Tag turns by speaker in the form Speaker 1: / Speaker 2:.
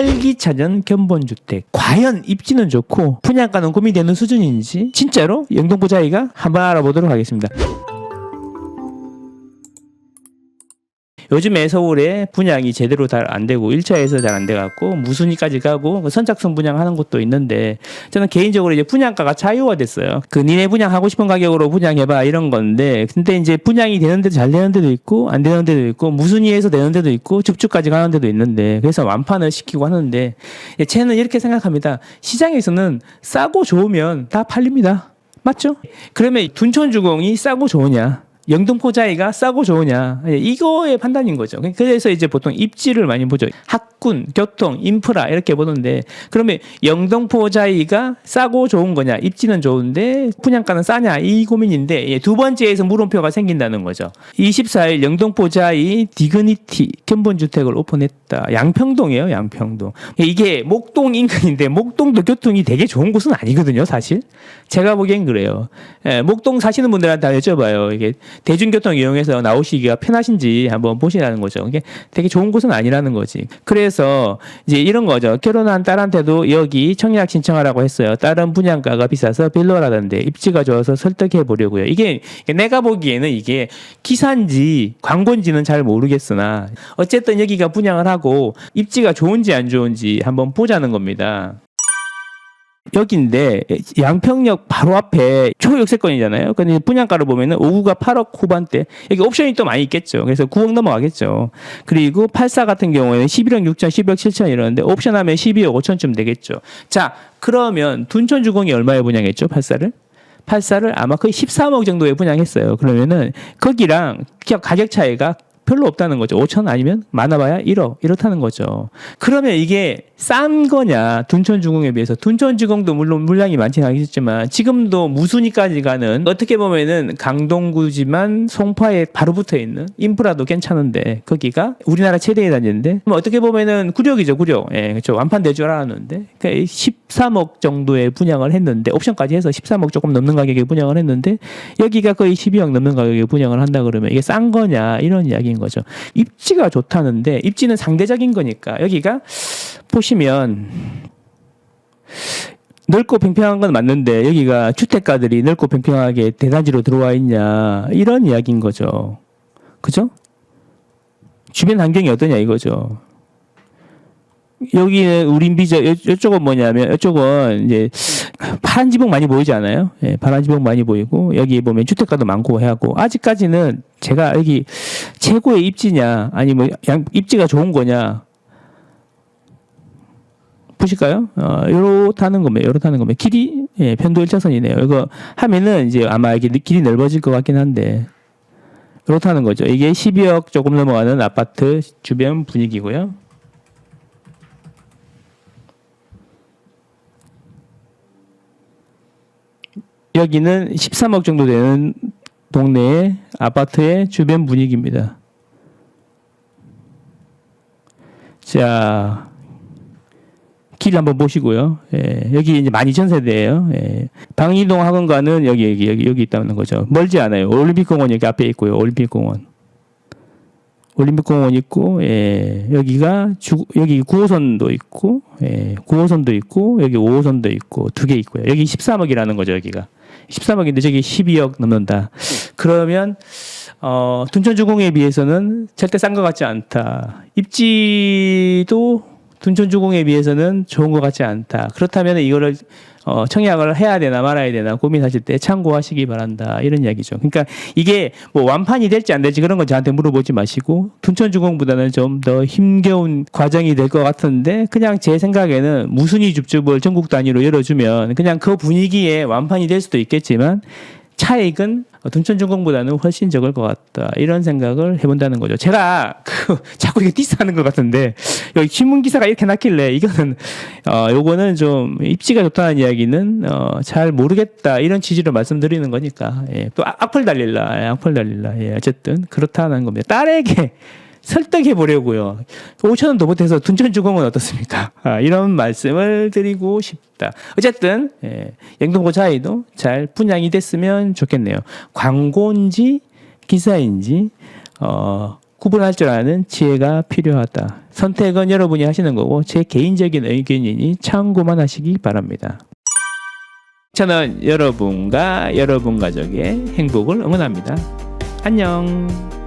Speaker 1: 활기차전 견본주택. 과연 입지는 좋고 분양가는 고민되는 수준인지 진짜로 영등포 자이가 한번 알아보도록 하겠습니다. 요즘에 서울에 분양이 제대로 잘 안 되고 1차에서 잘 안 돼갖고 무순위까지 가고 그 선착순 분양하는 곳도 있는데 저는 개인적으로 이제 분양가가 자유화됐어요. 그 니네 분양하고 싶은 가격으로 분양해봐 이런 건데 근데 이제 분양이 되는 데도 잘 되는 데도 있고 안 되는 데도 있고 무순위에서 되는 데도 있고 줍줍까지 가는 데도 있는데 그래서 완판을 시키고 하는데 예, 쟤는 이렇게 생각합니다. 시장에서는 싸고 좋으면 다 팔립니다. 맞죠? 그러면 둔촌주공이 싸고 좋으냐? 영등포자이가 싸고 좋으냐 예, 이거의 판단인 거죠. 그래서 이제 보통 입지를 많이 보죠. 학군, 교통, 인프라 이렇게 보는데 그러면 영등포자이가 싸고 좋은 거냐? 입지는 좋은데 분양가는 싸냐? 이 고민인데 예, 두 번째에서 물음표가 생긴다는 거죠. 24일 영등포자이 디그니티 견본주택을 오픈했다. 양평동이에요, 양평동. 이게 목동 인근인데 목동도 교통이 되게 좋은 곳은 아니거든요, 사실. 제가 보기엔 그래요. 예, 목동 사시는 분들한테 다 여쭤봐요. 이게 대중교통 이용해서 나오시기가 편하신지 한번 보시라는 거죠. 이게 되게 좋은 곳은 아니라는 거지. 그래서 이제 이런 거죠. 결혼한 딸한테도 여기 청약 신청하라고 했어요. 다른 분양가가 비싸서 빌려라던데 입지가 좋아서 설득해 보려고요. 이게 내가 보기에는 이게 기사인지 광고인지는 잘 모르겠으나 어쨌든 여기가 분양을 하고 입지가 좋은지 안 좋은지 한번 보자는 겁니다. 여기인데 양평역 바로 앞에 초역세권이잖아요. 근데 분양가를 보면은 5구가 8억 후반대. 여기 옵션이 또 많이 있겠죠. 그래서 9억 넘어가겠죠. 그리고 84 같은 경우에는 11억 6천, 11억 7천 이러는데 옵션 하면 12억 5천쯤 되겠죠. 자, 그러면 둔촌 주공이 얼마에 분양했죠? 84를? 84를 아마 거의 13억 정도에 분양했어요. 그러면은 거기랑 가격 차이가 별로 없다는 거죠. 5천 아니면 많아봐야 1억 이렇다는 거죠. 그러면 이게 싼 거냐 둔촌주공에 비해서 둔촌주공도 물론 물량이 많지는 않겠지만 지금도 무순위까지 가는 어떻게 보면은 강동구지만 송파에 바로 붙어 있는 인프라도 괜찮은데 거기가 우리나라 최대의 단지인데 뭐 어떻게 보면은 구력이죠 구력 예 그렇죠 완판될 줄 알았는데 그러니까 13억 정도의 분양을 했는데 옵션까지 해서 13억 조금 넘는 가격에 분양을 했는데 여기가 거의 12억 넘는 가격에 분양을 한다 그러면 이게 싼 거냐 이런 이야기 인 거죠 입지가 좋다는데 입지는 상대적인 거니까 여기가 보시면 넓고 팽팽한 건 맞는데 여기가 주택가들이 넓고 팽팽하게 대단지로 들어와 있냐 이런 이야기인 거죠. 그죠? 주변 환경이 어떠냐 이거죠. 여기는 우린 비저 이쪽은 뭐냐면 이쪽은 이제 파란 지붕 많이 보이지 않아요? 예, 파란 지붕 많이 보이고 여기 보면 주택가도 많고 해하고 아직까지는 제가 여기 최고의 입지냐 아니 뭐 양- 입지가 좋은 거냐 보실까요? 어, 요렇다는 겁니다. 요렇다는 겁니다. 길이 예, 편도 1차선이네요. 이거 하면은 이제 아마 이게 길이 넓어질 것 같긴 한데 요렇다는 거죠. 이게 12억 조금 넘어가는 아파트 주변 분위기고요. 여기는 13억 정도 되는 동네의 아파트의 주변 분위기입니다. 자, 길 한번 보시고요. 예, 여기 이제 12,000세대예요. 예. 방이동 학원가는 여기 여기 여기 여기 있다는 거죠. 멀지 않아요. 올림픽공원 여기 앞에 있고요. 올림픽공원. 올림픽공원 있고 예, 여기가 주, 여기 9호선도 있고 예, 9호선도 있고 여기 5호선도 있고 두 개 있고요. 여기 13억이라는 거죠. 여기가 13억인데 저기 12억 넘는다. 그러면 어, 둔촌주공에 비해서는 절대 싼 것 같지 않다. 입지도 둔촌주공에 비해서는 좋은 것 같지 않다. 그렇다면 이거를 어, 청약을 해야 되나 말아야 되나 고민하실 때 참고하시기 바란다. 이런 이야기죠. 그러니까 이게 뭐 완판이 될지 안 될지 그런 건 저한테 물어보지 마시고 둔촌주공보다는 좀 더 힘겨운 과정이 될 것 같은데 그냥 제 생각에는 무순위 줍줍을 전국 단위로 열어주면 그냥 그 분위기에 완판이 될 수도 있겠지만 차익은 둔촌중공보다는 훨씬 적을 것 같다 이런 생각을 해본다는 거죠. 제가 그 자꾸 이게 디스하는 것 같은데 여기 신문 기사가 이렇게 났길래 이거는 어 요거는 좀 입지가 좋다는 이야기는 어잘 모르겠다 이런 취지로 말씀드리는 거니까 예. 또 악- 악플 달릴라 예, 악플 달릴라 예. 어쨌든 그렇다는 겁니다. 딸에게 설득해 보려고요. 5천 원더 못해서 둔촌주공은 어떻습니까? 아, 이런 말씀을 드리고 싶다. 어쨌든 예, 영등포 자이도 잘 분양이 됐으면 좋겠네요. 광고인지 기사인지 어, 구분할 줄 아는 지혜가 필요하다. 선택은 여러분이 하시는 거고 제 개인적인 의견이니 참고만 하시기 바랍니다. 저는 여러분과 여러분 가족의 행복을 응원합니다. 안녕.